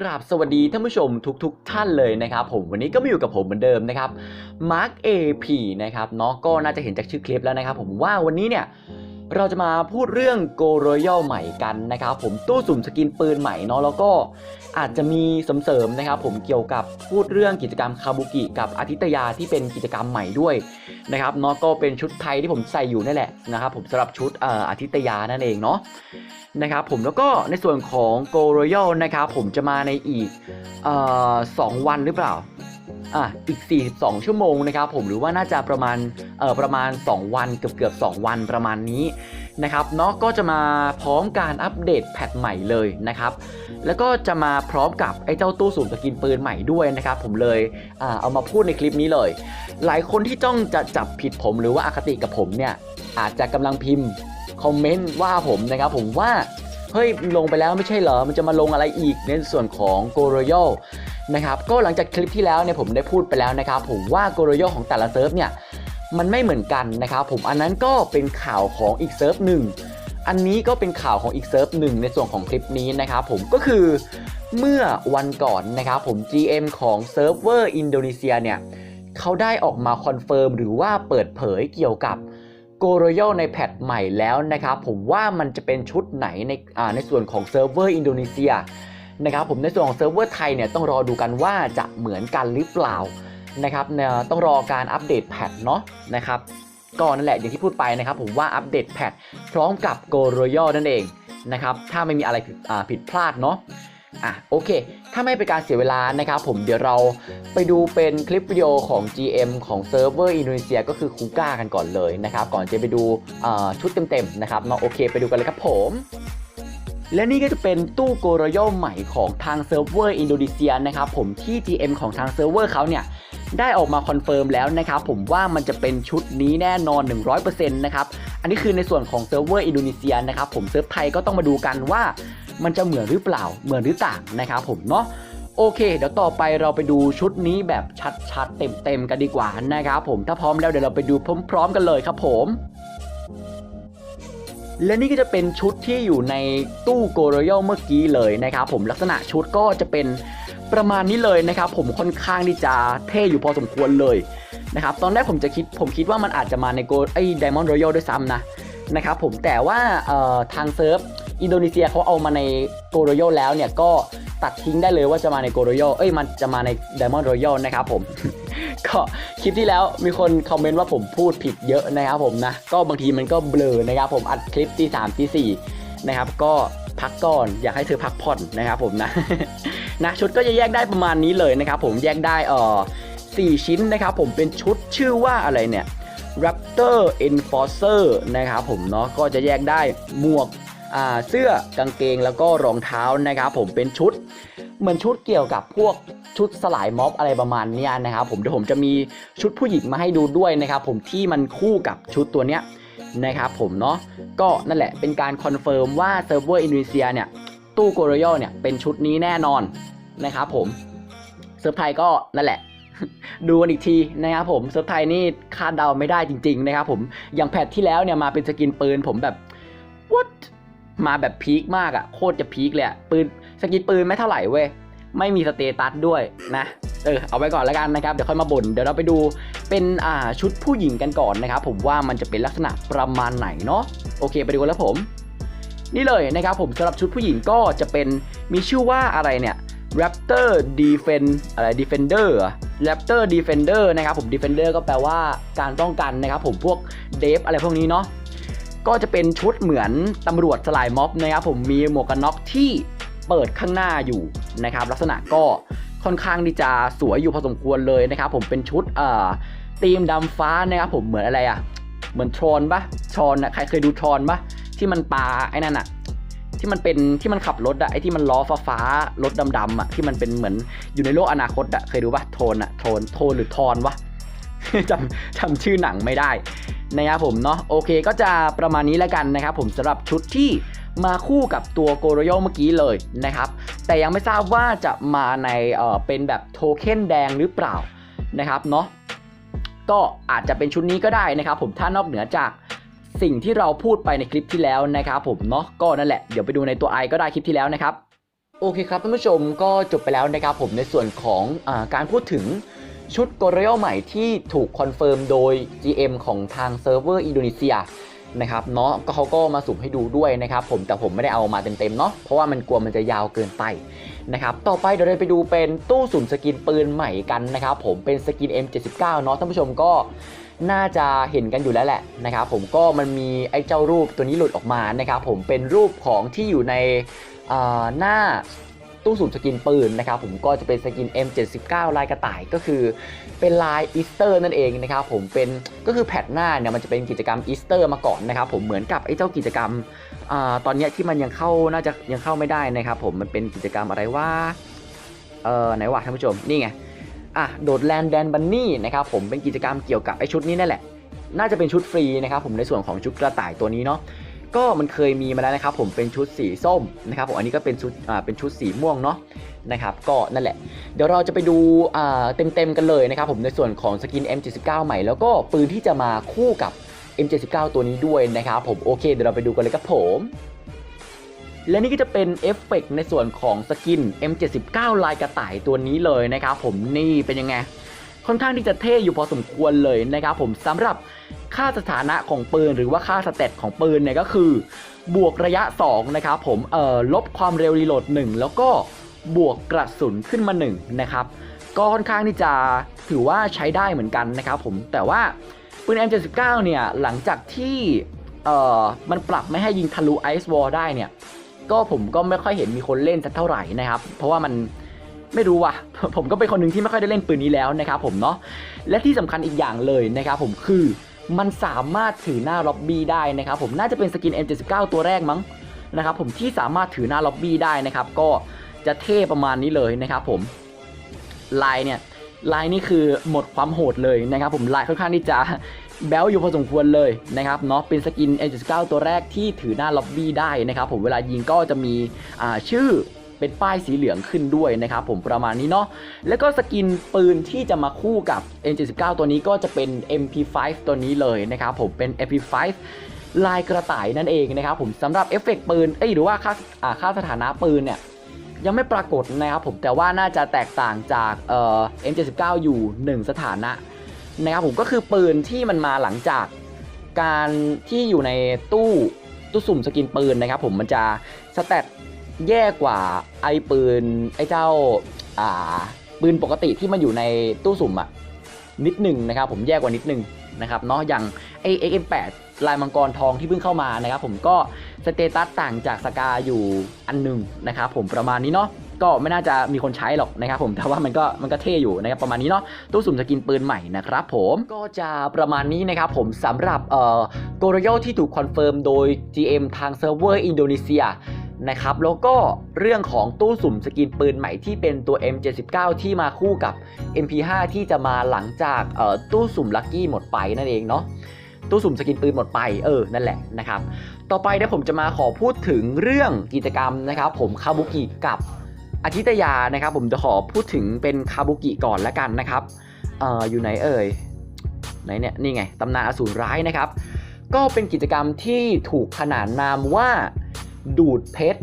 กราบสวัสดีท่านผู้ชมทุกๆทท่านเลยนะครับผมวันนี้ก็มาอยู่กับผมเหมือนเดิมนะครับมาร์ค AP นะครับเนาะก็น่าจะเห็นจากชื่อคลิปแล้วนะครับผมว่าวันนี้เนี่ย เราจะมาพูดเรื่อง Go Royal ใหม่กันนะครับผมตู้สุ่มสกินปืนใหม่เนาะแล้วก็อาจจะมีเสริมๆนะครับผมเกี่ยวกับพูดเรื่องกิจกรรมคาบุกิกับอาทิตยาที่เป็นกิจกรรมใหม่ด้วยนะครับเนาะก็เป็นชุดไทยที่ผมใส่อยู่นั่แหละนะครับผมสำหรับชุดอออาทิตยานั่นเองเนาะนะครับผมแล้วก็ในส่วนของ Go Royal นะครับผมจะมาในอีกออสองวันหรือเปล่า อะอีก 42 ชั่วโมงนะครับผมหรือว่าน่าจะประมาณเอ่อประมาณ 2 วันเกือบเกือบ2วันประมาณนี้นะครับเนาะก็จะมาพร้อมการอัปเดตแพทใหม่เลยนะครับ แล้วก็จะมาพร้อมกับไอ้เจ้าตู้สุ่มสกินปืนใหม่ด้วยนะครับ ผมเลยอ่าเอามาพูดในคลิปนี้เลย หลายคนที่จ้องจะจับผิดผมหรือว่าอคติกับผมเนี่ยอาจจะกำลังพิมพ์คอมเมนต์ว่าผมนะครับผมว่าเฮ้ยลงไปแล้วไม่ใช่เหรอ มันจะมาลงอะไรอีกในส่วนของ Go Royal นะครับก็หลังจากคลิปที่แล้วเนี่ยผมได้พูดไปแล้วนะครับผมว่า Go Royal ของแต่ละเซิร์ฟเนี่ยมันไม่เหมือนกันนะครับผมอันนั้นก็เป็นข่าวของอีกเซิร์ฟหนึ่งอันนี้ก็เป็นข่าวของอีกเซิร์ฟหนึ่งในส่วนของคลิปนี้นะครับผมก็คือเมื่อวันก่อนนะครับผม GM ของเซิร์ฟเวอร์อินโดนีเซียเนี่ยเขาได้ออกมาคอนเฟิร์มหรือว่าเปิดเผยเกี่ยวกับ Go Royal ในแพทใหม่แล้วนะครับผมว่ามันจะเป็นชุดไหนในอ่าในส่วนของเซิร์ฟเวอร์อินโดนีเซีย นะครับผมในส่วนของเซิร์ฟเวอร์ไทยเนี่ยต้องรอดูกันว่าจะเหมือนกันหรือเปล่านะครับเนี่ยต้องรอการอัปเดตแพทเนาะนะครับก็นั่นแหละอย่างที่พูดไปนะครับผมว่าอัปเดตแพทพร้อมกับ Go Royal นั่นเองนะครับถ้าไม่มีอะไรผิดผิดพลาดเนาะอะโอเค ถ้าไม่เป็นการเสียเวลานะครับผมเดี๋ยวเราไปดูเป็นคลิปวิดีโอของ GM ของเซิร์ฟเวอร์อินโดนีเซียก็คือคูก้ากันก่อนเลยนะครับ ก่อนจะไปดูชุดเต็มๆนะครับมาโอเค ไปดูกันเลยครับผม และนี่ก็จะเป็นตู้โกรย a l ใหม่ของทางเซิร์ฟเวอร์อินโดนีเซียนะครับผมที่ GM ของทางเซิร์ฟเวอร์เขาเนี่ยได้ออกมาคอนเฟิร์มแล้วนะครับผมว่ามันจะเป็นชุดนี้แน่นอน 100%นะครับอันนี้คือในส่วนของเซิร์ฟเวอร์อินโดนีเซียนะครับผมเซิร์ฟไทยก็ต้องมาดูกันว่า มันจะเหมือนหรือเปล่าเหมือนหรือต่างนะครับผมเนาะโอเค เดี๋ยวต่อไปเราไปดูชุดนี้แบบชัดๆเต็มๆกันดีกว่านะครับผมถ้าพร้อมแล้วเดี๋ยวเราไปดูพร้อมๆกันเลยครับผม และนี่ก็จะเป็นชุดที่อยู่ในตู้โกรย a l เมื่อกี้เลยนะครับผมลักษณะชุดก็จะเป็นประมาณนี้เลยนะครับผมค่อนข้างที่จะเท่อยู่พอสมควรเลยนะครับตอนแรกผมจะคิดผมคิดว่ามันอาจจะมาในโกไอ้ไดมอนด์รอยัลด้วยซ้ำนะนะครับผมแต่ว่าทางเซิร์ฟ อินโดนีเซียเขาเอามาในโกโร o ยแล้วเนี่ยก็ตัดทิ้งได้เลยว่าจะมาในโกโร o ยเอ้ยมันจะมาในไดมอนด์รอยัลนะครับผม ก็คลิปที่แล้วมีคนคอมเมนต์ว่าผมพูดผิดเยอะนะครับผมนะ ก็บางทีมันก็เบลอนะครับผมอัดคลิปที่3ที่4นะครับก็พักก่อนอยากให้เธอพักผ่อนนะครับผมนะนะชุดก็จะแยกได้ประมาณนี้เลยนะครับผมแยกได้เอ่อสี่ชิ้นนะครับผมเป็นชุดชื่อว่าอะไรเนี่ย Raptor Enforcer นะครับผมเนาะก็จะแยกได้หมวก เสื้อกางเกงแล้วก็รองเท้านะครับผมเป็นชุด เหมือนชุดเกี่ยวกับพวกชุดสลายม็อบอะไรประมาณนี้นะครับผมเดี๋ยวผมจะมีชุดผู้หญิงมาให้ดูด้วยนะครับผมที่มันคู่กับชุดตัวเนี้ยนะครับผมเนาะก็นั่นแหละเป็นการคอนเฟิร์มว่าเซิร์ฟเวอร์อินโดนีเซียเนี่ยตู้โกรย a l เนี่ยเป็นชุดนี้แน่นอนนะครับผมเซิร์ฟไทยก็นั่นแหละ ดูกันอีกทีนะครับผมเซิร์ฟไทยนี่คาดเดาไม่ได้จริง ๆ นะครับผมอย่างแพทที่แล้วเนี่ยมาเป็นสกินปืนผมแบบ มาแบบพีคมากอะโคตรจะพีคเลยปืนสกินปืนไม่เท่าไหร่เว้ยไม่มีสเตตัสด้วยนะเออเอาไว้ก่อนแล้วกันนะครับ เดี๋ยวค่อยมาบ่นเดี๋ยวเราไปดูเป็นอ่าชุดผู้หญิงกันก่อนนะครับ ผมว่ามันจะเป็นลักษณะประมาณไหนเนาะโอเคไปดูกันแล้วผม นี่เลยนะครับผมสำหรับชุดผู้หญิงก็จะเป็นมีชื่อว่าอะไรเนี่ย Raptor Defend อะไร Defender เหรอ Raptor Defender นะครับผม Defender ก็แปลว่าการป้องกันนะครับผมพวกเดฟอะไรพวกนี้เนาะ ก็จะเป็นชุดเหมือนตำรวจสลายม็อบนะครับผมมีหมวกกันน็อกที่เปิดข้างหน้าอยู่นะครับ ลักษณะก็ค่อนข้างที่จะสวยอยู่พอสมควรเลยนะครับ ผมเป็นชุดเอ่อธีมดำฟ้านะครับผมเหมือนอะไรอะ่ะเหมือนทรอนปะทรอนอะใครเคยดูทรอนปะที่มันปลาไอ้นั่นอะที่มันเป็นที่มันขับรถอะไอ้ที่มันล้อฟ้าฟ้ารถดำๆอะที่มันเป็นเหมือนอยู่ในโลกอนาคตอะเคยดูปะโทนอะโทนโทนหรือทอนวะจำจำชื่อหนังไม่ได้ นะครับผมเนาะโอเคก็จะประมาณนี้แล้วกันนะครับผมสำหรับชุดที่มาคู่กับตัวโกโรโยเมื่อกี้เลยนะครับแต่ยังไม่ทราบว่าจะมาในเอ่อเป็นแบบโทเค็นแดงหรือเปล่านะครับเนาะก็อาจจะเป็นชุดนี้ก็ได้นะครับ ผมถ้านอกเหนือจากสิ่งที่เราพูดไปในคลิปที่แล้วนะครับผมเนาะก็นั่นแหละเดี๋ยวไปดูในตัวไอก็ได้คลิปที่แล้วนะครับโอเคครับท่านผู้ชมก็จบไปแล้วนะครับผมในส่วนของอการพูดถึง ชุดโกเร a l ใหม่ที่ถูกคอนเฟิร์มโดย GM ของทางเซิร์ฟเวอร์อินโดนีเซียนะครับเนาะก็เขาก็มาสุ่มให้ดูด้วยนะครับผมแต่ผมไม่ได้เอามาเต็มๆเนาะเพราะว่ามันกลัวมันจะยาวเกินไปนะครับต่อไปเดี๋ยวเราไปดูเป็นตู้สุ่มสกินปืนใหม่กันนะครับผมเป็นสกิน M79 เนาะท่านผู้ชมก็น่าจะเห็นกันอยู่แล้วแหละนะครับผมก็มันมีไอ้เจ้ารูปตัวนี้หลุดออกมานะครับผมเป็นรูปของที่อยู่ในอ่าหน้า ตู้สุ่มสกินปืนนะครับผมก็จะเป็นสกิน M79 ลายกระต่ายก็คือ เป็นลายอีสเตอร์นั่นเองนะครับผมเป็นก็คือแพทหน้าเนี่ยมันจะเป็นกิจกรรมอีสเตอร์มาก่อนนะครับผมเหมือนกับไอ้เจ้ากิจกรรมอ่าตอนนี้ที่มันยังเข้าน่าจะยังเข้าไม่ได้นะครับผมมันเป็นกิจกรรมอะไรว่าเออไหนวะท่านผู้ชมนี่ไงอะโดดแลนด์แดนบันนี่นะครับผมเป็นกิจกรรมเกี่ยวกับไอ้ชุดนี้นั่นแหละ น่าจะเป็นชุดฟรีนะครับผมในส่วนของชุดกระต่ายตัวนี้เนาะ ก็มันเคยมีมาแล้วนะครับ ผมเป็นชุดสีส้มนะครับผมอันนี้ก็เป็นชุดอ่าเป็นชุดสีม่วงเนาะนะครับก็นั่นแหละ เดี๋ยวเราจะไปดูอ่าเต็มๆกันเลยนะครับผมในส่วนของสกิน M79 ใหม่ แล้วก็ปืนที่จะมาคู่กับ M79 ตัวนี้ด้วยนะครับผมโอเคเดี๋ยวเราไปดูกันเลยครับผมและนี่ก็จะเป็นเอฟเฟกต์ในส่วนของสกิน M79 ลายกระต่ายตัวนี้เลยนะครับผมนี่เป็นยังไง ค่อนข้างที่จะเท่อยู่พอสมควรเลยนะครับผมสำหรับค่าสถานะของปืนหรือว่าค่าสเตตของปืนเนี่ยก็คือ บวกระยะ 2 นะครับผมเอ่อลบความเร็วรีโหลด 1 แล้วก็บวกกระสุนขึ้นมา 1 นะครับ ก็ค่อนข้างที่จะถือว่าใช้ได้เหมือนกันนะครับผมแต่ว่าปืน M79 เนี่ยหลังจากที่เอ่อมันปรับไม่ให้ยิงทะลุไอซ์วอลได้เนี่ยก็ผมก็ไม่ค่อยเห็นมีคนเล่นสักเท่าไหร่นะครับ เพราะว่ามัน ไม่รู้ว่ะ ผมก็เป็นคนหนึ่งที่ไม่ค่อยได้เล่นปืนนี้แล้วนะครับผมเนาะและที่สำคัญอีกอย่างเลยนะครับผมคือมันสามารถถือหน้าล็อบบี้ได้นะครับผมน่าจะเป็นสกิน M79 ตัวแรกมั้งนะครับผมที่สามารถถือหน้าล็อบบี้ได้นะครับก็จะเท่ประมาณนี้เลยนะครับผมลายเนี่ยลายนี่คือหมดความโหดเลยนะครับผมลายค่อนข้างที่จะแบลอยู่พอสมควรเลยนะครับเนาะเป็นสกิน M79 ตัวแรกที่ถือหน้าล็อบบี้ได้นะครับผมเวลายิงก็จะมีชื่อ เป็นป้ายสีเหลืองขึ้นด้วยนะครับผมประมาณนี้เนาะแล้วก็สกินปืนที่จะมาคู่กับ M79 ตัวนี้ก็จะเป็น MP5 ตัวนี้เลยนะครับผมเป็น MP5 ลายกระต่ายนั่นเองนะครับผมสำหรับเอฟเฟกต์ปืนเอ้ยหรือว่าค่าอ่าค่าสถานะปืนเนี่ยยังไม่ปรากฏนะครับผมแต่ว่าน่าจะแตกต่างจากเอ่อ M79 อยู่ 1 สถานะนะครับผมก็คือปืนที่มันมาหลังจากการที่อยู่ในตู้ตู้สุ่มสกินปืนนะครับผมมันจะสแตท แย่กว่าไอปืนไอเจ้าอ่าปืนปกติที่มันอยู่ในตู้สุ่มอะนิดหนึ่งนะครับผมแย่กว่านิดหนึ่งนะครับเนาะอย่างไอ XM8 ลายมังกรทองที่เพิ่งเข้ามานะครับผมก็สเตตัสต่างจากสกาอยู่อันหนึ่งนะครับผมประมาณนี้เนาะก็ไม่น่าจะมีคนใช้หรอกนะครับผมแต่ว่ามันก็มันก็เท่อยู่นะครับประมาณนี้เนาะตู้สุ่มสกินปืนใหม่นะครับผมก็จะประมาณนี้นะครับผมสำหรับเอ่อโกลโยที่ถูกคอนเฟิร์มโดย GM ทางเซิร์ฟเวอร์อินโดนีเซีย นะครับแล้วก็เรื่องของตู้สุ่มสกินปืนใหม่ที่เป็นตัว M79 ที่มาคู่กับ MP5 ที่จะมาหลังจากตู้สุ่มลัคกี้หมดไปนั่นเองเนาะตู้สุ่มสกินปืนหมดไปเออนั่นแหละนะครับต่อไปเดี๋ยวผมจะมาขอพูดถึงเรื่องกิจกรรมนะครับผมคาบุกิกับอาทิตยานะครับ ผมจะขอพูดถึงเป็นคาบุกิก่อนละกันนะครับเอออยู่ไหนเอ่ยไหนเนี่ยนี่ไงตำนานอสูรร้ายนะครับ ก็เป็นกิจกรรมที่ถูกขนานนามว่า ดูดเพชร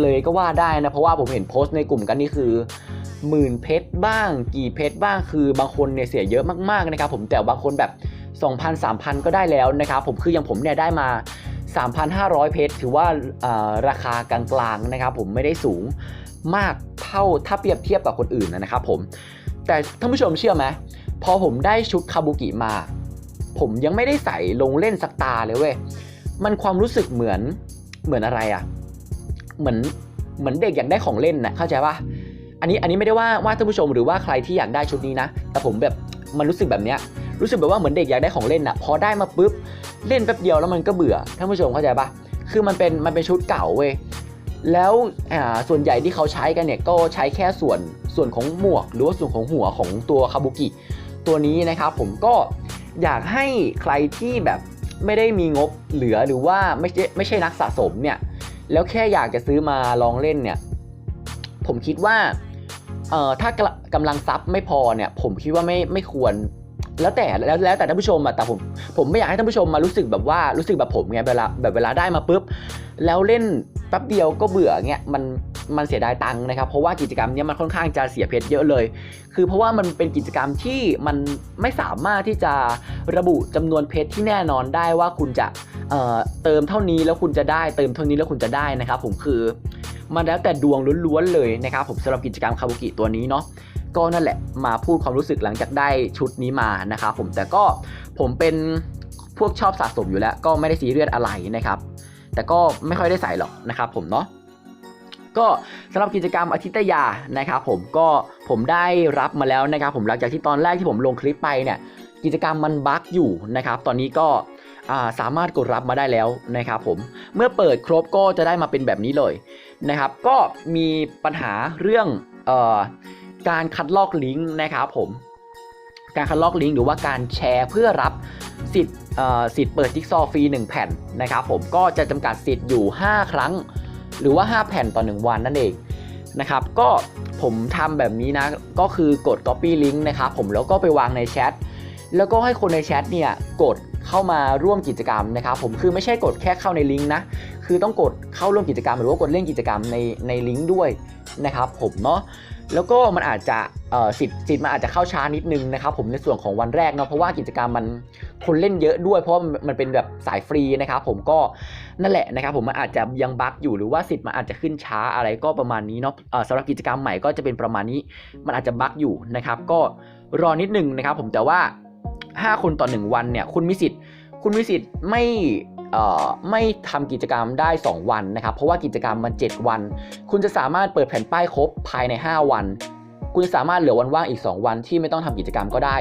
เลยก็ว่าได้นะ เพราะว่าผมเห็นโพสต์ในกลุ่มกันนี่คือหมื่นเพชรบ้าง กี่เพชรบ้างคือบางคนเนี่ยเสียเยอะมากๆนะครับผมแต่บางคนแบบ 2,000 3,000 ก็ได้แล้วนะครับผมคืออย่างผมเนี่ยได้มา 3,500 เพชรถือว่าราคากลางๆนะครับผมไม่ได้สูงมากเท่าถ้าเปรียบเทียบกับคนอื่นนะครับผมแต่ท่านผู้ชมเชื่อไหมพอผมได้ชุดคาบุกิมา ผมยังไม่ได้ใส่ลงเล่นสักตาเลยเว้ยมันความรู้สึกเหมือน เหมือนอะไรอะเหมือนเหมือนเด็กอยากได้ของเล่นนะเข้าใจปะอันนี้อันนี้ไม่ได้ว่าว่าท่านผู้ชมหรือว่าใครที่อยากได้ชุดนี้นะแต่ผมแบบมันรู้สึกแบบเนี้ยรู้สึกแบบว่าเหมือนเด็กอยากได้ของเล่นอะพอได้มาปุ๊บเล่นแป๊บเดียวแล้วมันก็เบื่อท่านผู้ชมเข้าใจปะคือมันเป็นมันเป็นชุดเก่าเว้ยแล้วอ่าส่วนใหญ่ที่เขาใช้กันเนี่ยก็ใช้แค่ส่วนส่วนของหมวก หรือว่าส่วนของหัวของตัวคาบุกิตัวนี้นะครับผมก็อยากให้ใครที่แบบ ไม่ได้มีงบเหลือหรือว่าไม่ใช่ไม่ใช่นักสะสมเนี่ยแล้วแค่อยากจะซื้อมาลองเล่นเนี่ยผมคิดว่าเอ่อถ้ากำกำลังซับไม่พอเนี่ยผมคิดว่าไม่ไม่ควรแล้วแต่แล้วแล้วแต่ท่านผู้ชมอะแต่ผมผมไม่อยากให้ท่านผู้ชมมารู้สึกแบบว่ารู้สึกแบบผมไงเวลาแบบเวลาได้มาปุ๊บแล้วเล่นแป๊บเดียวก็เบื่อเงี้ยมัน มันเสียดายตังค์นะครับ เพราะว่ากิจกรรมนี้มันค่อนข้างจะเสียเพชรเยอะเลย คือเพราะว่ามันเป็นกิจกรรมที่มันไม่สามารถที่จะระบุจำนวนเพชรที่แน่นอนได้ว่าคุณจะเเติมเท่านี้แล้วคุณจะได้ เติมเท่านี้แล้วคุณจะได้นะครับ ผมคือมันแล้วแต่ดวงล้วนๆเลยนะครับ ผมสำหรับกิจกรรมคาบุกิตัวนี้เนาะก็นั่นแหละมาพูดความรู้สึกหลังจากได้ชุดนี้มานะครับผมแต่ก็ผมเป็นพวกชอบสะสมอยู่แล้ว ก็ไม่ได้ซีเรียสอะไรนะครับ แต่ก็ไม่ค่อยได้ใส่หรอกนะครับผมเนาะ ก็สำหรับกิจกรรมอาทิตยานะครับผมก็ผมได้รับมาแล้วนะครับผมหลังจากที่ตอนแรกที่ผมลงคลิปไปเนี่ยกิจกรรมมันบั๊กอยู่นะครับ ตอนนี้ก็าสามารถกดรับมาได้แล้วนะครับผมเมื่อเปิดครบก็จะได้มาเป็นแบบนี้เลยนะครับ ก็มีปัญหาเรื่องออการคัดลอกลิงก์นะครับผมการคัดลอกลิงก์หรือว่าการแชร์เพื่อรับสิทธิ์เอ่อสิทธิ์เปิดจิ๊กซอฟรี 1 แผ่นนะครับผมก็จะจำกัดสิทธิ์อยู่ 5 ครั้ง หรือว่า 5 แผ่นต่อ 1 วันนั่นเองนะครับก็ผมทำแบบนี้นะ ก็คือกด copy link นะครับผมแล้วก็ไปวางในแชทแล้วก็ให้คนในแชทเนี่ยกดเข้ามาร่วมกิจกรรมนะครับผมคือไม่ใช่กดแค่เข้าในลิงก์นะคือต้องกดเข้าร่วมกิจกรรม หรือว่ากดเล่นกิจกรรมในในลิงก์ด้วยนะครับผมเนาะแล้วก็มันอาจจะสิทธิ์สิทธิ์มันอาจจะเข้าช้านิดนึงนะครับผมในส่วนของวันแรกเนาะเพราะว่ากิจกรรมมันคนเล่นเยอะด้วย เพราะว่ามันเป็นแบบสายฟรีนะครับผมก็ นั่นแหละนะครับผมมันอาจจะยังบั๊กอยู่หรือว่าสิทธิ์มันอาจจะขึ้นช้าอะไรก็ประมาณนี้เนาะสำหรับกิจกรรมใหม่ก็จะเป็นประมาณนี้ มันอาจจะบั๊กอยู่นะครับ ก็รอนิดนึงนะครับ ผมแต่ว่า 5 คนต่อ 1 วันเนี่ยคุณมีสิทธิ์คุณมีสิทธิ์ไม่ไม่ทำกิจกรรมได้ 2 วันนะครับ เพราะว่ากิจกรรมมัน 7 วัน คุณจะสามารถเปิดแผ่นป้ายครบภายใน 5 วัน คุณจะสามารถเหลือวันว่างอีก 2 วันที่ไม่ต้องทำกิจกรรมก็ได้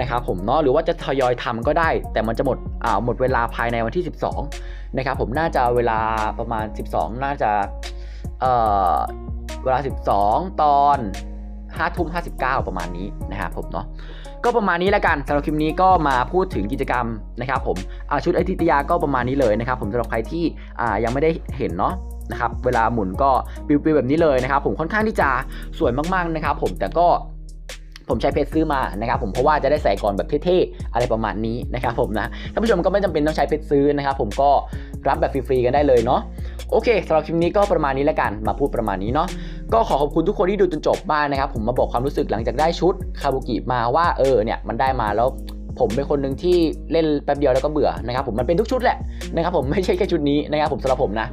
นะครับผมเนาะหรือว่าจะทยอยทำก็ได้ แต่มันจะหมดหมดเวลาภายในวันที่ 12 นะครับผมน่าจะเวลาประมาณ 12 น่าจะเอ่อเวลา 12 ตอน5ทุ่ม59 ประมาณนี้นะครับผมเนาะก็ประมาณนี้แล้วกันสำหรับคลิปนี้ก็มาพูดถึงกิจกรรมนะครับผมอ่าชุดไอทิตยาก็ประมาณนี้เลยนะครับผมสำหรับใครที่ยังไม่ได้เห็นเนาะนะครับเวลาหมุนก็ปิวๆแบบนี้เลยนะครับผมค่อนข้างที่จะสวยมากๆนะครับผมแต่ก็ ผมใช้เพชรซื้อมานะครับผมเพราะว่าจะได้ใส่ก่อนแบบเท่ๆอะไรประมาณนี้นะครับผมนะท่านผู้ชมก็ไม่จำเป็นต้องใช้เพชรซื้อนะครับผมก็รับแบบฟรีๆกันได้เลยเนาะโอเคสำหรับคลิปนี้ก็ประมาณนี้แล้วกันมาพูดประมาณนี้เนาะก็ขอขอบคุณทุกคนที่ดูจนจบมากนะครับผมมาบอกความรู้สึกหลังจากได้ชุดคาบุกิมาว่าเออเนี่ยมันได้มาแล้วผมเป็นคนหนึ่งที่เล่นแป๊บเดียวแล้วก็เบื่อนะครับผมมันเป็นทุกชุดแหละนะครับผมไม่ใช่แค่ชุดนี้นะครับผมสำหรับผมนะ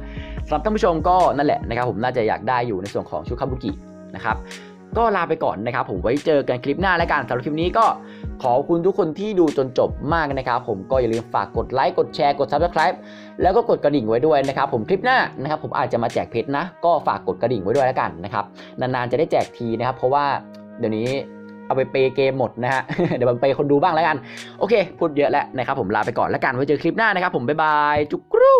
สำหรับท่านผู้ชมก็นั่นแหละนะครับผมน่าจะอยากได้อยู่ในส่วนของชุดคาบุกินะครับ ก็ลาไปก่อนนะครับผมไว้เจอกันคลิปหน้าแล้วกันสำหรับคลิปนี้ก็ขอบคุณทุกคนที่ดูจนจบมากนะครับผมก็อย่าลืมฝากกดไลค์กดแชร์กด subscribe แล้วก็กดกระดิ่งไว้ด้วยนะครับผมคลิปหน้านะครับผมอาจจะมาแจกเพชรนะ ก็ฝากกดกระดิ่งไว้ด้วยแล้วกันนะครับนานๆจะได้แจกทีนะครับ เพราะว่าเดี๋ยวนี้เอาไปเปย์เกมหมดนะฮะเดี๋ยวมันเปย์คนดูบ้างแล้วกัน โอเค พูดเยอะแล้วนะครับผมลาไปก่อนแล้วกันไว้เจอคลิปหน้านะครับผมบ๊ายบายจุกกรู